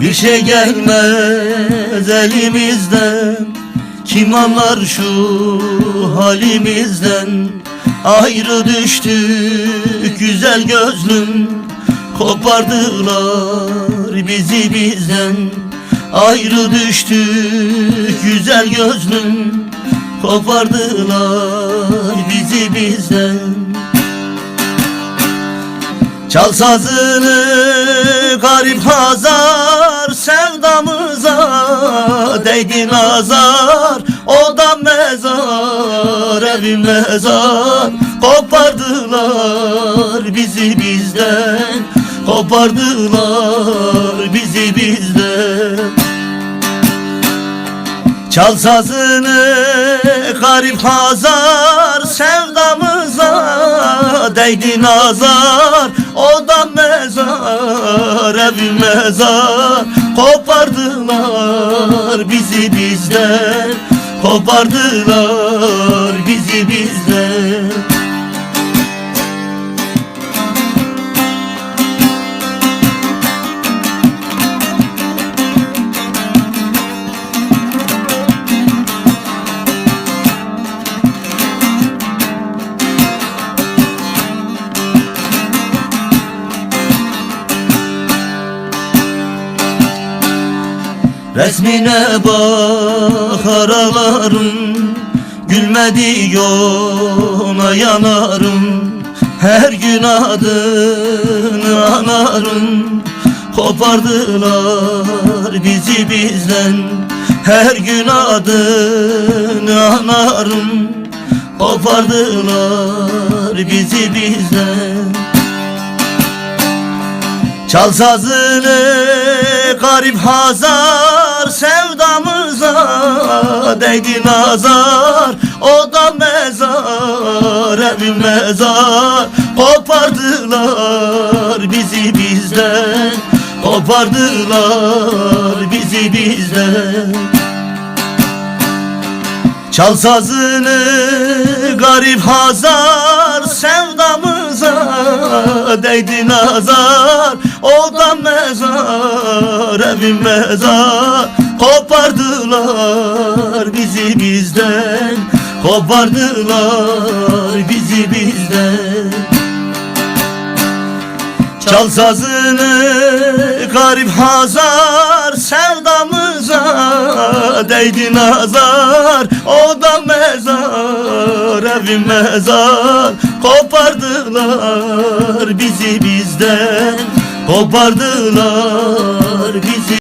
Bir şey gelmez elimizden. Kim anlar şu halimizden? Ayrı düştük güzel gözlüm. Kopardılar bizi bizden. Ayrı düştük güzel gözlüm. Kopardılar bizi bizden Çal sazını garip hazar Sevdamıza değdi nazar. O da mezar evim mezar. Kopardılar bizi bizden Kopardılar bizi bizden. Çal sazını garip hazar Sevdamıza değdi nazar O da mezar evi mezar. Kopardılar bizi bizden. Kopardılar bizi bizden Resmine bakar ağlarım Gülmedi yoluna yanarım. Her gün adını anarım. Kopardılar bizi bizden. Her gün adını anarım. Kopardılar bizi bizden Çal sazını garip hazar Sevdamıza değdi nazar. O da mezar evim mezar. Kopardılar bizi bizden Kopardılar bizi bizden. Çal sazını garip hazar değdi nazar O da mezar evim mezar. Kopardılar bizi bizden Kopardılar bizi bizden. Çal sazını garip hazar Sevdamıza değdi nazar. O da mezar evim mezar Kopardılar bizi bizden. Kopardılar bizi